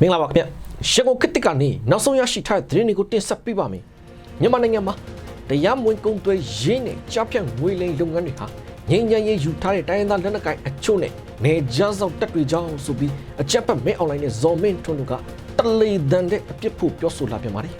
မင်္ဂလာပါခင်ဗျရန်ကုန်ခေတ်တစ်ကနေနောက်ဆုံးရရှိထားတဲ့သတင်းတွေကိုတင်ဆက်ပေးပါမယ်မြန်မာနိုင်ငံမှာတရားမဝင်ကုန်သွယ်ရေးနဲ့ကြားဖြတ်ငွေလိမ်လုပ်ငန်းတွေဟာငြိမ်းချမ်းရေးယူထားတဲ့တိုင်းရင်းသားလက်နက်ကိုင်အချို့နဲ့နေကြားဆောင်တက်တွေကြောင်းဆိုပြီးအကြက်ပတ်မဲအွန်လိုင်းနဲ့ဇော်မင်းထွန်းတို့ကတလေတန်တဲ့အပြစ်ဖို့ပြောဆိုလာပြန်ပါတယ်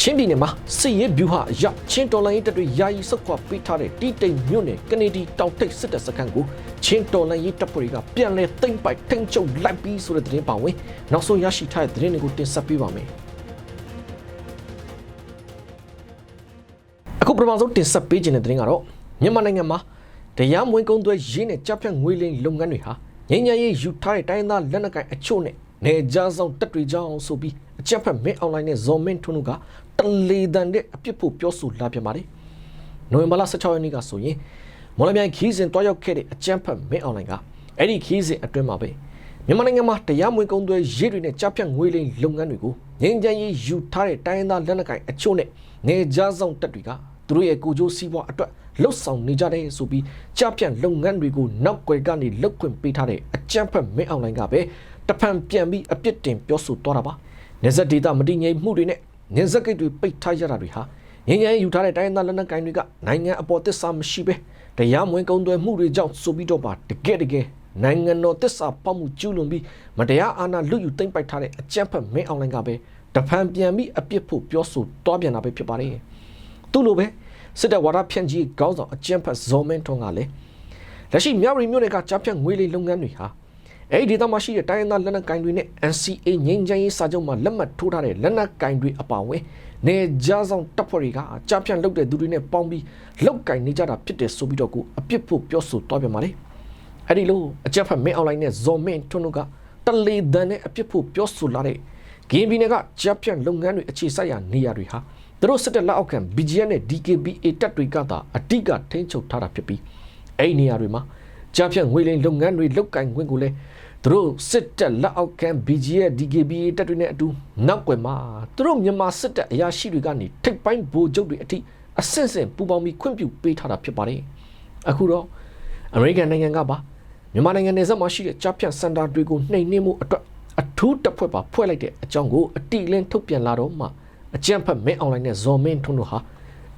ချင်းပြည်နယ်မှာစစ်ရေးဗျူဟာအရချင်းတော်လိုင်းရေးတပ်တွေယာယီဆုတ်ခွာပေးထားတဲ့တီတိမ်မြို့နယ်ကနေဒီတောင်ထိပ်စစ်တပ်စခန်းကို ချင်းတော်လိုင်းရေးတပ်ဖွဲ့တွေကပြန်လည်သိမ်းပိုက်ထိန်းချုပ်လိုက်ပြီးဆိုတဲ့သတင်းပါဝင်နောက်ဆုံးရရှိထားတဲ့သတင်းတွေကိုတင်ဆက်ပေးပါမယ်အခုပထမဆုံးတင်ဆက်ပေးခြင်းတဲ့သတင်းကတော့မြန်မာနိုင်ငံမှာတရားမဝင်ကုန်သွယ်ရေးနဲ့ကြားဖြတ်ငွေလိမ်လုပ်ငန်းတွေဟာငញ្ញရေးယူထားတဲ့တိုင်းသားလက်နက်ကိုင်အချို့နဲ့နေကြားဆောင်တပ်တွေကြောင်းဆိုပြီးအကြက်ဖက်မင်းအွန်လိုင်းနဲ့ဇော်မင်းထွန်းတို့ကတလေတန်တဲ့အပြစ်ဖို့ပြောဆိုလာပြန်ပါတယ်။နိုဝင်ဘာလ16ရက်နေ့ကဆိုရင် မော်လမြိုင်ခီးစဉ်တွားရောက်ခဲ့တဲ့အကြမ်းဖက်မင်းအောင်လိုင်ကအဲ့ဒီခီးစဉ်အတွင်းမှာပဲမြန်မာနိုင်ငံမှာတရားမဝင်ကုန်သွယ်ရေးတွေနဲ့ကြားဖြတ်ငွေလိမ်လုပ်ငန်းတွေကိုငြိမ်းချမ်းရေးယူထားတဲ့တိုင်းရင်းသားလက်နက်ကိုင်အချို့နဲ့နေကြားဆောင်တပ်တွေကသူတို့ရဲ့ကိုကြိုးစီးပွားအတွက်လှုပ်ဆောင်နေကြတဲ့ဆိုပြီးကြားဖြတ်လုပ်ငန်းတွေကိုနောက်ွယ်ကနေလောက်ခွင့်ပေးထားတဲ့အကြမ်းဖက်မင်းအောင်လိုင်ကပဲတဖန်ပြန်ပြီးအပြစ်တင်ပြောဆိုသွားတာပါ။နေဆက်ဒေတာမတိငြိမ်မှုတွေနဲ့နေဆက်ကိတ်တွေပိတ်ထားရတာတွေဟာငြိမ်းချမ်းရေးယူထားတဲ့တိုင်းရင်းသားလက်နက်ကိုင်တွေကနိုင်ငံအပေါ်သစ္စာမရှိပဲ။ တရားမဝင်ကုန်သွယ်မှုတွေကြောင့်ဆိုပြီးတော့ပါတကယ်တကယ်နိုင်ငံတော်သစ္စာပေါက်မှုကျူးလွန်ပြီးမတရားအာဏာလွတ်ယူသိမ်းပိုက်ထားတဲ့အကြမ်းဖက်မင်းအွန်လိုင်းကပဲတဖန်ပြန်ပြီးအပြစ်ဖို့ပြောဆိုသွားပြန်တာပဲဖြစ်ပါတယ်သူ့လိုပဲစစ်တပ်ဝါဒဖြန့်ကြီးခေါင်းဆောင်အကြမ်းဖက်ဇော်မင်းထွန်းကလည်းလက်ရှိမြောက်ရီမြို့နယ်ကကြားဖြတ်ငွေလေးလုပ်ငန်းတွေဟာ အဲ့ဒီဒေသမှာရှိတဲ့တိုင်းရင်းသားလက်နက်ကင်တွေနဲ့ NCA ငြိမ်းချမ်းရေးစာချုပ်မှာလက်မှတ်ထိုးထားတဲ့လက်နက်ကင်တွေအပါအဝင်နေကြားဆောင်တပ်ဖွဲ့တွေကကြားဖြတ်လုပ်တဲ့သူတွေနဲ့ပေါင်းပြီးလောက်ကင်နေကြတာဖြစ်တယ်ဆိုပြီးတော့ကိုအပြစ်ဖို့ပြောဆိုသွားပြန်ပါတယ်အဲ့ဒီလိုအကြက်ဖက်မင်းအွန်လိုင်းနဲ့ဇော်မင်းထွန်းတို့ကတလေတန်နဲ့အပြစ်ဖို့ပြောဆိုလာတဲ့ဂင်းဘီနယ်ကကြားဖြတ်လုပ်ငန်းတွေအခြေစိုက်ရာနေရာတွေဟာသူတို့စစ်တပ်လက်အောက်ခံ BGN နဲ့ DKBA တပ်တွေကသာအတိကထိန်းချုပ်ထားတာဖြစ်ပြီးအဲ့ဒီနေရာတွေမှာကြားဖြတ်ငွေလိမ်လုပ်ငန်းတွေလုတ်ကင်ခွင့်ကိုလည်း သူတို့စစ်တပ်လက်အောက်ခံ BGN DKBA တပ်တွေနဲ့အတူနောက်ွယ်မှာသူတို့မြန်မာစစ်တပ်အရာရှိတွေကနေထိပ်ပိုင်းဗိုလ်ချုပ်တွေအထိအဆင့်ဆင့်ပူပေါင်းပြီးခွင့်ပြုပေးထားတာဖြစ်ပါတယ်အခုတော့အမေရိကန်နိုင်ငံကပါမြန်မာနိုင်ငံနယ်စပ်မှာရှိတဲ့ကြားဖြတ်စင်တာတွေကိုနှိမ်နင်းမှုအတွက်အထူးတပ်ဖွဲ့ပါဖွဲ့လိုက်တဲ့အကြောင်းကိုအတိအလင်းထုတ်ပြန်လာတော့မှအကြံဖက်မင်းအွန်လိုင်းနဲ့ဇော်မင်းထွန်းတို့ဟာ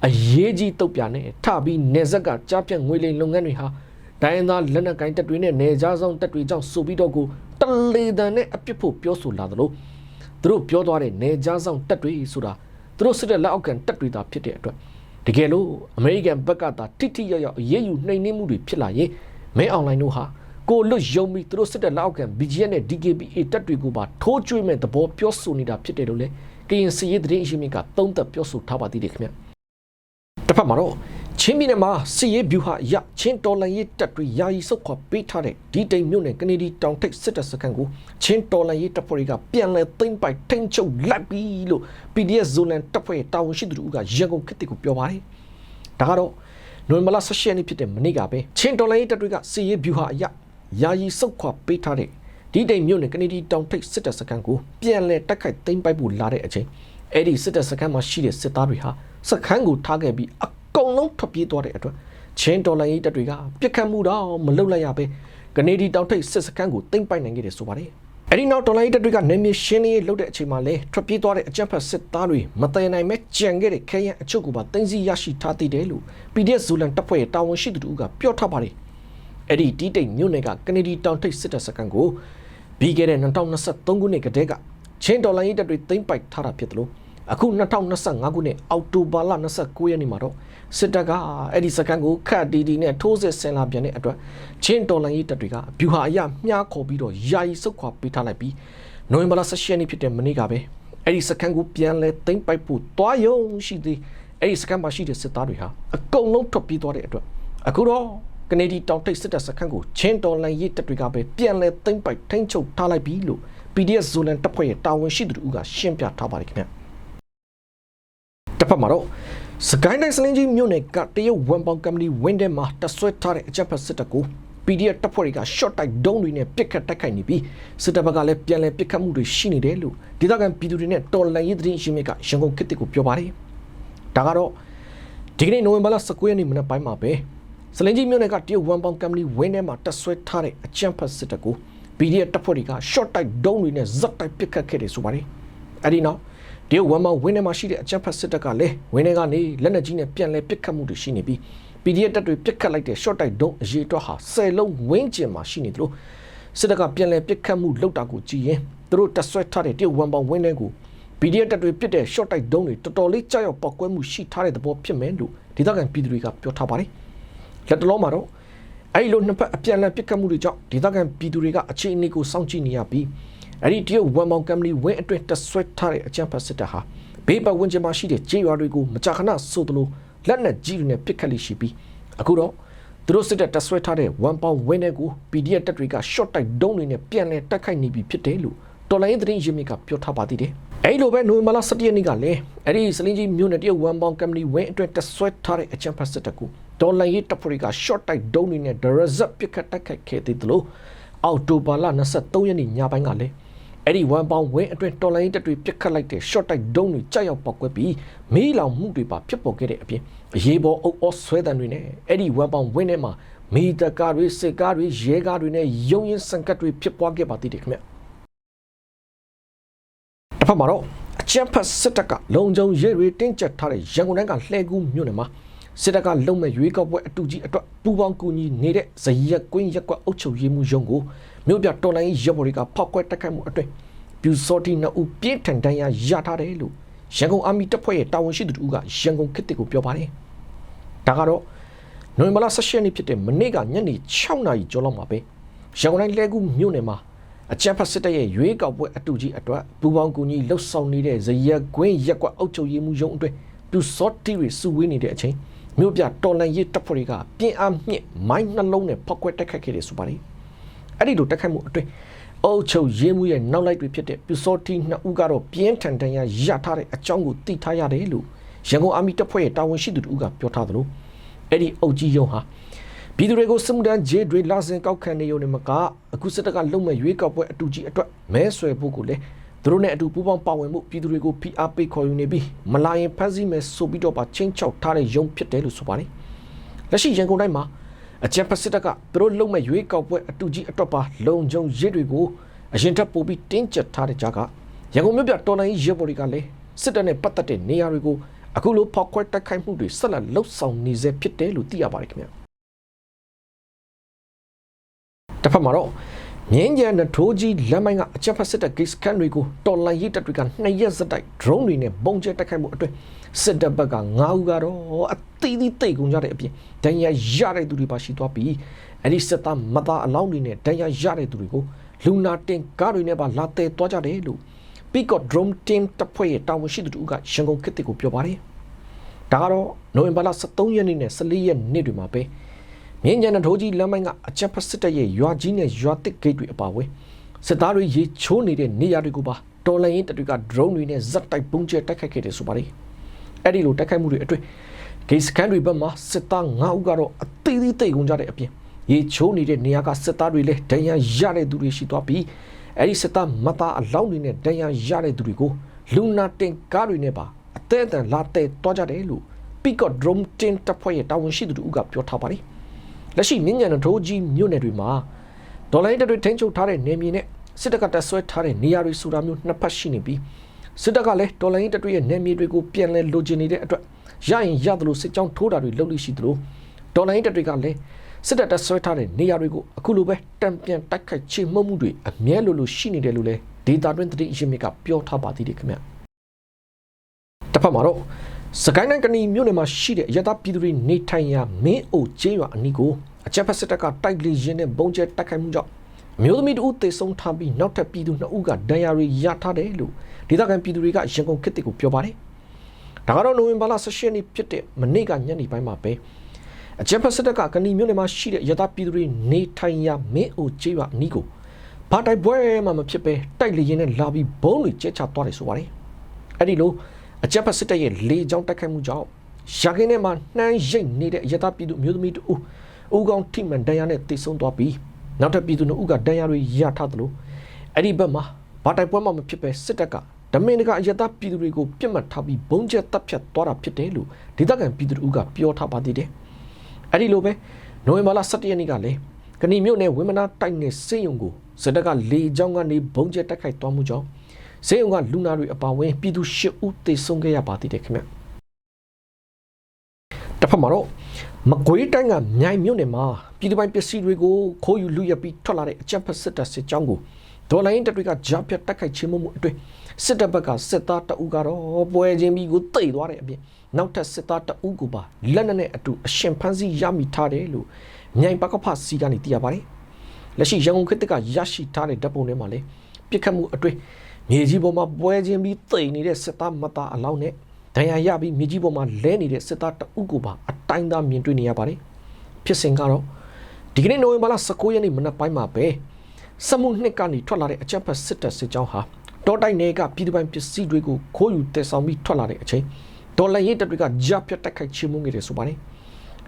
အရေးကြီးတုတ်ပြနဲ့ထပြီးနေဆက်ကကြားပြတ်ငွေလိမ်လုပ်ငန်းတွေဟာ ဒိုင်းသားလက်နက်ကိုင်တပ်တွေနဲ့နေကြားဆောင်တပ်တွေကြောင့်ဆိုပြီးတော့ကိုတလေတန်နဲ့အပြစ်ဖို့ပြောဆိုလာသလိုသူတို့ပြောသွားတဲ့နေကြားဆောင်တပ်တွေဆိုတာသူတို့စစ်တဲ့လက်အောက်ကန်တပ်တွေသာဖြစ်တဲ့အတွက်တကယ်လို့အမေရိကန်ဘက်ကသာတိတိယောက်ယောက်အရေးယူနှိမ်နင်းမှုတွေဖြစ်လာရင်မင်းအွန်လိုင်းတို့ဟာကိုလွတ်ယုံပြီးသူတို့စစ်တဲ့လက်အောက်ကန် BGN နဲ့ DKBA တပ်တွေကိုပါထိုးကျွေးမဲ့သဘောပြောဆိုနေတာဖြစ်တယ်လို့လေကရင်စီရေးသတင်းအရှိမြင့်ကသုံးသက်ပြောဆိုထားပါသေးတယ်ခင်ဗျတစ်ဖက်မှာတော့ ချင်းပြည်နယ်မှာစီရေးဗျူဟာရချင်းတော်လန်ရေးတပ်တွေယာယီဆုတ်ခွာပေးထားတဲ့ဒီတိမ်မြို့နယ်ကနေဒီတောင်ထိပ်စစ်တပ်စခန်းကိုချင်းတော်လန်ရေးတပ်ဖွဲ့တွေကပြန်လည်သိမ်းပိုက်ထိန်းချုပ်လိုက်ပြီလို့ PDF ဇိုလန်တပ်ဖွဲ့တာဝန်ရှိသူတို့ကရန်ကုန်ခေတ်ကိုပြောပါတယ်ဒါကတော့နိုဝင်ဘာလ16ရက်နေ့ဖြစ်တဲ့မနေ့ကပဲချင်းတော်လန်ရေးတပ်တွေကစီရေးဗျူဟာအရယာယီဆုတ်ခွာပေးထားတဲ့ဒီတိမ်မြို့နယ်ကနေဒီတောင်ထိပ်စစ်တပ်စခန်းကိုပြန်လည်တိုက်ခိုက်သိမ်းပိုက်ဖို့လာတဲ့အချိန်အဲ့ဒီစစ်တပ်စခန်းမှာရှိတဲ့စစ်သားတွေဟာစခန်းကိုထားခဲ့ပြီးအ ကုန်လုံးထွက်ပြေးသွားတဲ့အတွက်ချင်းဒေါ်လာရေးတပ်တွေကပြစ်ခတ်မှုတော့မလုပ်လိုက်ရပဲကနေဒီတောင်ထိပ်စစ်စခန်းကိုသိမ်းပိုက်နိုင်ခဲ့တယ်ဆိုပါတယ်အဲ့ဒီနောက်ဒေါ်လာရေးတပ်တွေကနေမြေရှင်းလင်းရေးလုပ်တဲ့အချိန်မှာလဲထွက်ပြေးသွားတဲ့အကြမ်းဖက်စစ်သားတွေမတည်နိုင်မဲ့ကြံခဲ့တဲ့ခဲယံအချုပ်ကိုပါတင်းစီရရှိထားသေးတယ်လို့ PDF ဇူလန်တပ်ဖွဲ့ရဲ့တာဝန်ရှိသူတို့ကပြောထားပါတယ်အဲ့ဒီတီးတိတ်မြို့နယ်ကကနေဒီတောင်ထိပ်စစ်တပ်စခန်းကိုပြီးခဲ့တဲ့2023ခုနှစ်ကတည်းကချင်းဒေါ်လာရေးတပ်တွေသိမ်းပိုက်ထားတာဖြစ်တယ်လို့ အခု2025ခုနှစ်အောက်တိုဘာလ29ရက်နေ့မှာတော့စစ်တပ်ကအဲ့ဒီစကန်ကိုခတ်တီတီနဲ့ထိုးစစ်ဆင်လာပြန်တဲ့အတွက်ချင်းတော်လန်ရေးတပ်တွေကဗျူဟာအရမြားခေါ်ပြီးတော့ယာယီစုတ်ခွာပေးထားလိုက်ပြီးနိုဝင်ဘာလ16ရက်နေ့ဖြစ်တဲ့မနေ့ကပဲအဲ့ဒီစကန်ကိုပြန်လဲသိမ်းပိုက်ဖို့တွားယုံရှိသေးအဲ့ဒီစကန်မှာရှိတဲ့စစ်သားတွေဟာအကုန်လုံးထွက်ပြေးသွားတဲ့အတွက်အခုတော့ကနေဒီတောင်ထိပ်စစ်တပ်စခန်းကိုချင်းတော်လန်ရေးတပ်တွေကပဲပြန်လဲသိမ်းပိုက်ထိန်းချုပ်ထားလိုက်ပြီလို့ PDF ဇိုလန်တပ်ဖွဲ့ရဲ့တာဝန်ရှိသူတို့ကရှင်းပြထားပါတယ်ခင်ဗျ တစ်ဖက်မှာတော့စကိုင်းတိုင်းစလင်းကြီးမြို့နယ်ကတရုတ်ဝန်ပေါင်ကမ္ပဏီဝင်းထဲမှာတဆွဲထားတဲ့အကြပ်ဖက်စစ်တပ်ကို PDF တပ်ဖွဲ့တွေက short တိုက်ဒုံးတွေနဲ့ပစ်ခတ်တိုက်ခိုက်နေပြီးစစ်တပ်ဘက်ကလည်းပြန်လည်ပစ်ခတ်မှုတွေရှိနေတယ်လို့ဒေသခံပြည်သူတွေနဲ့တော်လန်ရေးသတင်းရှင်မြစ်ကရန်ကုန်ခေတ်ကိုပြောပါတယ်။ဒါကတော့ဒီကနေ့နိုဝင်ဘာလ19ရက်နေ့မနက်ပိုင်းမှာပဲစလင်ကြီးမြို့နယ်ကတရုတ်ဝန်ပေါင်ကမ်ပဏီဝင်းထဲမှာတက်ဆွဲထားတဲ့အကြမ်းဖက်စစ်တပ်ကို PDF တပ်ဖွဲ့တွေက short တိုက်ဒုံးတွေနဲ့ဇက်တိုက်ပစ်ခတ်ခဲ့တယ်ဆိုပါတယ်အဲ့ဒီနောက် တရုတ်ဝန်ပေါင်ဝင်းထဲမှာရှိတဲ့အကြမ်းဖက်စစ်တပ်ကလည်းဝင်းထဲကနေလက်နက်ကြီးနဲ့ပြန်လဲပစ်ခတ်မှုတွေရှိနေပြီး PDF တပ်တွေပစ်ခတ်လိုက်တဲ့ short တိုက်ဒုံးအရေးအတွက်ဟာ10လုံးဝင်းကျင်မှာရှိနေတယ်လို့စစ်တပ်ကပြန်လဲပစ်ခတ်မှုလုပ်တာကိုကြည့်ရင်သူတို့တက်ဆွဲထားတဲ့တရုတ်ဝန်ပေါင်ဝင်းထဲကို PDF တပ်တွေပစ်တဲ့ short တိုက်ဒုံးတွေတော်တော်လေးကြောက်ရွံ့ပောက်ကွဲမှုရှိထားတဲ့သဘောဖြစ်မယ်လို့ဒေသခံပြည်သူတွေကပြောထားပါတယ်လက်တလုံးမှာတော့အဲ့ဒီလိုနှစ်ဖက်အပြန်အလှန်ပစ်ခတ်မှုတွေကြောင့်ဒေသခံပြည်သူတွေကအခြေအနေကိုစောင့်ကြည့်နေရပြီး အဲ့ဒီတရုတ်ဝန်မောင်ကမ်ပဏီဝင်းအတွင်းတက်ဆွဲထားတဲ့အကြမ်းဖက်စစ်တပ်ဟာဘေးပတ်ဝန်းကျင်မှာရှိတဲ့ကြေးရွာတွေကိုမကြာခဏဆိုသလိုလက်နက်ကြီးတွေနဲ့ပစ်ခတ်လိရှိပြီးအခုတော့သူတို့စစ်တပ်တက်ဆွဲထားတဲ့ဝန်ပေါင်ဝင်းတွေကို PDF တပ်တွေက short တိုက်ဒုံးတွေနဲ့ပြန်လည်တိုက်ခိုက်နေပြီဖြစ်တယ်လို့တော်လိုင်းသတင်းရင်းမြစ်ကပြောထားပါသေးတယ်။အဲဒီလိုပဲနိုဝင်ဘာလ17ရက်နေ့ကလည်းအဲ့ဒီစလင်းကြီးမြို့နယ်တရုတ်ဝန်ပေါင်ကမ်ပဏီဝင်းအတွင်းတက်ဆွဲထားတဲ့အကြမ်းဖက်စစ်တပ်ကိုဒေါ်လာရေးတပ်ဖွဲ့တွေက short တိုက်ဒုံးတွေနဲ့ direct ပစ်ခတ်တိုက်ခိုက်ခဲ့သေးတယ်လို့အောက်တိုဘာလ23ရက်နေ့ညပိုင်းကလည်း အဲ့ဒီဝန်ပေါင်ဝင်းအတွင်းတော်လိုင်းတပ်တွေပစ်ခတ်လိုက်တဲ့ short တိုက်ဒုံးတွေကြောက်ရောက်ပောက်ကွဲပြီးမီးလောင်မှုတွေပါဖြစ်ပေါ်ခဲ့တဲ့အပြင်အရေးပေါ်အုပ်အောဆွဲတံတွေနဲ့အဲ့ဒီဝန်ပေါင်ဝင်းထဲမှာမီတကားတွေစစ်ကားတွေရဲကားတွေနဲ့ရုံရင်စံကတ်တွေဖြစ်ပွားခဲ့ပါသေးတယ်ခင်ဗျတစ်ဖက်မှာတော့အကြမ်းဖက်စစ်တပ်ကလုံခြုံရေးတွေတင်းကျပ်ထားတဲ့ရန်ကုန်တိုင်းကလှဲကူးမြို့နယ်မှာစစ်တပ်ကလုံမဲ့ရွေးကောက်ပွဲအတူကြီးအတွက်ပူပေါင်းကူညီနေတဲ့ဇရက်ကွင်းရက်ကွက်အုပ်ချုပ်ရေးမှုရုံးကို မြို့ပြတော်လိုင်းရပ်ဘော်တွေကဖောက်ခွဲတက်ခိုက်မှုအတွင်းပြူစောတိနှစ်ဦးပြင်းထန်တန်းရရထားတယ်လို့ရန်ကုန်အာမီတပ်ဖွဲ့ရဲ့တာဝန်ရှိသူတို့ကရန်ကုန်ခေတ်တစ်ကိုပြောပါတယ်ဒါကတော့နိုဝင်ဘာလ16ရက်နေ့ဖြစ်တဲ့မနေ့ကညနေ6နာရီကျော်လောက်မှာပဲရန်ကုန်တိုင်းလဲကူးမြို့နယ်မှာအကြမ်းဖက်စစ်တပ်ရဲ့ရွေးကောက်ပွဲအတူကြီးအတွက်ပူပေါင်းကူညီလှုပ်ဆောင်နေတဲ့ဇရက်ကွင်းရက်ကွက်အုပ်ချုပ်ရေးမှုရုံးအတွင်းပြူစောတိတွေစုဝေးနေတဲ့အချိန်မြို့ပြတော်လန်ရေးတပ်ဖွဲ့တွေကပြင်းအားမြင့်မိုင်းနှလုံးနဲ့ဖောက်ခွဲတိုက်ခိုက်ခဲ့တယ်ဆိုပါတယ် အဲ့ဒီလိုတိုက်ခိုက်မှုအတွင်းအုပ်ချုပ်ရေးမှုရဲ့နောက်လိုက်တွေဖြစ်တဲ့ပြူစောတိနှစ်ဦးကတော့ပြင်းထန်တန်ရာရထားတဲ့အကြောင်းကိုသိထားရတယ်လို့ရန်ကုန်အာမီတပ်ဖွဲ့ရဲ့တာဝန်ရှိသူတို့ကပြောထားသလိုအဲ့ဒီအုပ်ကြီးယုံဟာပြည်သူတွေကိုစစ်မှုထမ်းဂျေတွေလာစင်ကောက်ခံနေရုံနဲ့မကအခုစစ်တပ်ကလုံမဲ့ရွေးကောက်ပွဲအတူကြီးအတွက်မဲဆွယ်ဖို့ကိုလည်းသူတို့နဲ့အတူပူးပေါင်းပါဝင်မှုပြည်သူတွေကိုဖိအားပေးခေါ်ယူနေပြီးမလာရင်ဖမ်းဆီးမယ်ဆိုပြီးတော့ပါချင်းချောက်ထားတဲ့ရုံဖြစ်တယ်လို့ဆိုပါတယ်လက်ရှိရန်ကုန်တိုင်းမှာ အကြံဖက်စစ်တပ်ကသူတို့လုံမဲ့ရွေးကောက်ပွဲအတူကြီးအတွက်ပါလုံခြုံရစ်တွေကိုအရင်ထပ်ပို့ပြီးတင်းကျပ်ထားတဲ့ကြားကရန်ကုန်မြို့ပြတော်လိုင်းရဲဘော်တွေကလည်းစစ်တပ်နဲ့ပတ်သက်တဲ့နေရာတွေကိုအခုလိုဖောက်ခွဲတိုက်ခိုက်မှုတွေဆက်လက်လှုပ်ဆောင်နေစေဖြစ်တယ်လို့သိရပါတယ်ခင်ဗျာတစ်ဖက်မှာတော့မြင်းကြံနဲ့ထိုးကြီးလမ်းမိုင်းကအချက်ဖက်စစ်တပ်ဂိတ်စကန်တွေကိုတော်လိုင်းရေးတပ်တွေကနှစ်ရက်စတိုက် drone တွေနဲ့ပုံကျဲတိုက်ခိုက်မှုအတွင်း စစ်တပ်ဘက်က9ဦးကတော့အသီးသီးတိတ်ကုန်ကြတဲ့အပြင်ဒဏ်ရာရတဲ့သူတွေပါရှိသွားပြီးအဲ့ဒီစစ်သားမသားအလောင်းတွေနဲ့ဒဏ်ရာရတဲ့သူတွေကိုလူနာတင်ကားတွေနဲ့ပါလာတဲသွားကြတယ်လို့ Peacock Drone Team တပ်ဖွဲ့ရဲ့တာဝန်ရှိသူတို့ကရန်ကုန်ခေတ်တစ်ကိုပြောပါတယ်ဒါကတော့နိုဝင်ဘာလ23ရက်နေ့နဲ့14ရက်နေ့တွေမှာပဲမြင်းကြံတဲ့ထိုးကြီးလမ်းမိုင်းကအချက်ဖက်စစ်တပ်ရဲ့ရွာကြီးနဲ့ရွာတစ်ဂိတ်တွေအပါအဝင်စစ်သားတွေရေချိုးနေတဲ့နေရာတွေကိုပါတော်လိုင်းရင်တပ်တွေက drone တွေနဲ့ဇက်တိုက်ပုံကျဲတိုက်ခိုက်ခဲ့တယ်ဆိုပါတယ် အဲ့ဒီလိုတိုက်ခိုက်မှုတွေအတွင်းဂိတ်စကန်တွေဘက်မှာစစ်သား9ဦးကတော့အသေးသေးတိတ်ကုန်ကြတဲ့အပြင်ရေချိုးနေတဲ့နေရာကစစ်သားတွေလည်းဒဏ်ရာရတဲ့သူတွေရှိသွားပြီးအဲ့ဒီစစ်သားမသားအလောင်းတွေနဲ့ဒဏ်ရာရတဲ့သူတွေကိုလူနာတင်ကားတွေနဲ့ပါအသေးအံလာတဲ့တွားကြတယ်လို့ Peacock Drone Team တပ်ဖွဲ့ရဲ့တာဝန်ရှိသူတို့ကပြောထားပါတယ်လက်ရှိမြင်းညံတဲ့ဒိုးကြီးမြို့နယ်တွေမှာဒေါ်လာတပ်တွေထိန်းချုပ်ထားတဲ့နေမြေနဲ့စစ်တပ်ကတပ်ဆွဲထားတဲ့နေရာတွေဆိုတာမျိုးနှစ်ဖက်ရှိနေပြီး စစ်တပ်ကလည်းဒေါ်လာတပ်တွေရဲ့နေမြေတွေကိုပြန်လဲလိုချင်နေတဲ့အတွက်ရရင်ရသလိုစစ်ကြောင်းထိုးတာတွေလုပ်လို့ရှိသလိုဒေါ်လာတပ်တွေကလည်းစစ်တပ်တပ်ဆွဲထားတဲ့နေရာတွေကိုအခုလိုပဲတံပြန်တိုက်ခိုက်ချေမှုမှုတွေအမြဲလိုလိုရှိနေတယ်လို့လည်းဒေတာတွင်တတိအရင်မြစ်ကပြောထားပါသေးတယ်ခင်ဗျတစ်ဖက်မှာတော့စကိုင်းတိုင်းကဏီမြို့နယ်မှာရှိတဲ့ရတပြည်သူတွေနေထိုင်ရာမင်းအိုကျေးရွာအနီးကိုအချက်ဖက်စစ်တပ်ကတိုက်လေရင်နဲ့ဘုံကျဲတိုက်ခိုက်မှုကြောင့် အမျိုးသမီးတဦးသေဆုံးထားပြီးနောက်ထပ်ပြည်သူ2ဦးကဒဏ်ရာတွေရထားတယ်လို့ဒေသခံပြည်သူတွေကရန်ကုန်ခေတ်တစ်ကိုပြောပါတယ်။ဒါကတော့နိုဝင်ဘာလ16ရက်နေ့ဖြစ်တဲ့မနေ့ကညနေပိုင်းမှာပဲအချက်ဖက်စစ်တပ်ကကဏီမြို့နယ်မှာရှိတဲ့ရတပြည်သူတွေနေထိုင်ရာမင်းအိုကျေးရွာအနီးကိုဘာတိုက်ပွဲမှမဖြစ်ပဲတိုက်လေရင်နဲ့လာပြီးဘုံတွေကျဲချသွားတယ်ဆိုပါတယ်။အဲ့ဒီလိုအကြက်ဖက်စစ်တပ်ရဲ့လေကြောင်းတိုက်ခိုက်မှုကြောင့်ရာခင်းထဲမှာနှမ်းရိတ်နေတဲ့အရသာပြည်သူမျိုးသမီးတို့ဦးကောင်ထိမှန်ဒဏ်ရာနဲ့တိတ်ဆုံးသွားပြီး နောက်ထပ်ပြည်သူတို့ကဒဏ်ရာတွေရထားသလိုအဲ့ဒီဘက်မှာဘာတိုက်ပွဲမှမဖြစ်ပဲစစ်တပ်ကဒမင်တကအရသာပြည်သူတွေကိုပြစ်မှတ်ထားပြီးဘုံကျက်တပ်ဖြတ်သွားတာဖြစ်တယ်လို့ဒေသခံပြည်သူတို့ကပြောထားပါသေးတယ်။ဒအဲ့ဒီလိုပဲနိုဝင်ဘာလ17ရက်နေ့ကလည်းကဏီမြို့နယ်ဝင်းမနာတိုက်နယ်စေယုံကိုစစ်တပ်ကလေကြောင်းကနေဘုံကျဲတိုက်ခိုက်သွားမှုကြောင့်စေယုံကလူနာတွေအပါအဝင်ပြည်သူ၈ဦးသေဆုံးခဲ့ရပါသေးတယ်ခင်ဗျတစ်ဖက်မှာတော့ မကွေးတိုင်းကမြိုင်မြို့နယ်မှာပြည်သူပိုင်ပစ္စည်းတွေကိုခိုးယူလူရက်ပြီးထွက်လာတဲ့အကြမ်းဖက်စစ်တပ်စစ်ကြောင်းကိုဒေါ်လာရင်းတပ်တွေကကြားဖြတ်တိုက်ခိုက်ခြင်းမှုအတွင်းစစ်တပ်ဘက်ကစစ်သားတအုပ်ကတော့ပွဲချင်းပြီးကိုတိတ်သွားတဲ့အပြင်နောက်ထပ်စစ်သားတအုပ်ကိုပါလက်နက်နဲ့အတူအရှင်ဖမ်းဆီးရမိထားတယ်လို့မြိုင်ပကဖစီကနေသိရပါတယ်လက်ရှိရန်ကုန်ခေတ်ကရရှိထားတဲ့ဓာတ်ပုံထဲမှာလည်းပြစ်ခတ်မှုအတွင်းမြေကြီးပေါ်မှာပွဲချင်းပြီးတိတ်နေတဲ့စစ်သားမသားအလောင်းနဲ့ ဒဏ်ရာရပြီးမြေကြီးပေါ်မှာလဲနေတဲ့စစ်သားတအုပ်ကိုပါအတိုင်းသားမြင်တွေ့နေရပါတယ်ဖြစ်စဉ်ကတော့ဒီကနေ့နိုဝင်ဘာလ19ရက်နေ့မနက်ပိုင်းမှာပဲစက်မှုနှစ်ကနေထွက်လာတဲ့အကြမ်းဖက်စစ်တပ်စစ်ကြောင်းဟာတောတိုက်နယ်ကပြည်သူပိုင်ပစ္စည်းတွေကိုခိုးယူတည်ဆောင်ပြီးထွက်လာတဲ့အချိန်ဒေါ်လာရင်းတပ်တွေကကြားဖြတ်တိုက်ခိုက်ချေမှုခဲ့တယ်ဆိုပါတယ်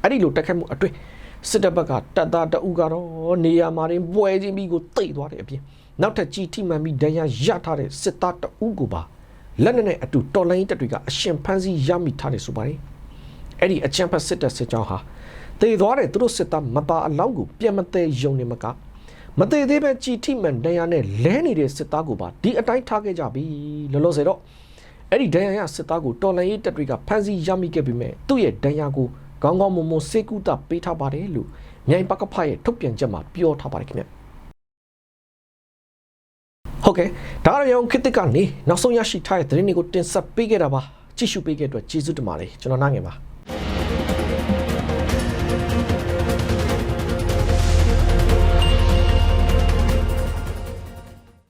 အဲ့ဒီလိုတိုက်ခိုက်မှုအတွင်းစစ်တပ်ဘက်ကတပ်သားတအုပ်ကတော့နေရာမှာတင်ပွဲချင်းပြီးကိုတိတ်သွားတဲ့အပြင်နောက်ထပ်ကြီးထိမှန်ပြီးဒဏ်ရာရထားတဲ့စစ်သားတအုပ်ကိုပါ လက်နက်နဲ့အတူတော်လိုင်းတပ်တွေကအရှင်ဖမ်းဆီးရမိထားတယ်ဆိုပါတယ်အဲ့ဒီအချမ်းဖတ်စစ်တပ်စစ်ကြောင်းဟာတည်သွားတဲ့သူတို့စစ်သားမပါအလောင်းကိုပြန်မသေးယုံနေမကမသေးသေးပဲကြီးထိမှန်ဒဏ်ရာနဲ့လဲနေတဲ့စစ်သားကိုပါဒီအတိုင်းထားခဲ့ကြပြီလောလောဆယ်တော့အဲ့ဒီဒဏ်ရာရစစ်သားကိုတော်လန်ရေးတပ်တွေကဖမ်းဆီးရမိခဲ့ပေမဲ့သူ့ရဲ့ဒဏ်ရာကိုကောင်းကောင်းမွန်မွန်စေကူတာပေးထားပါတယ်လို့မြိုင်ပကဖရဲ့ထုတ်ပြန်ချက်မှာပြောထားပါတယ်ခင်ဗျ ဟုတ်ကဲ့ဒါရရောင်ခေတ်ကနေနောက်ဆုံးရရှိထားတဲ့သတင်းတွေကိုတင်ဆက်ပေးခဲ့တာပါကြည့်ရှုပေးခဲ့တဲ့အတွက်ကျေးဇူးတင်ပါတယ်ကျွန်တော်နိုင်ငယ်ပါ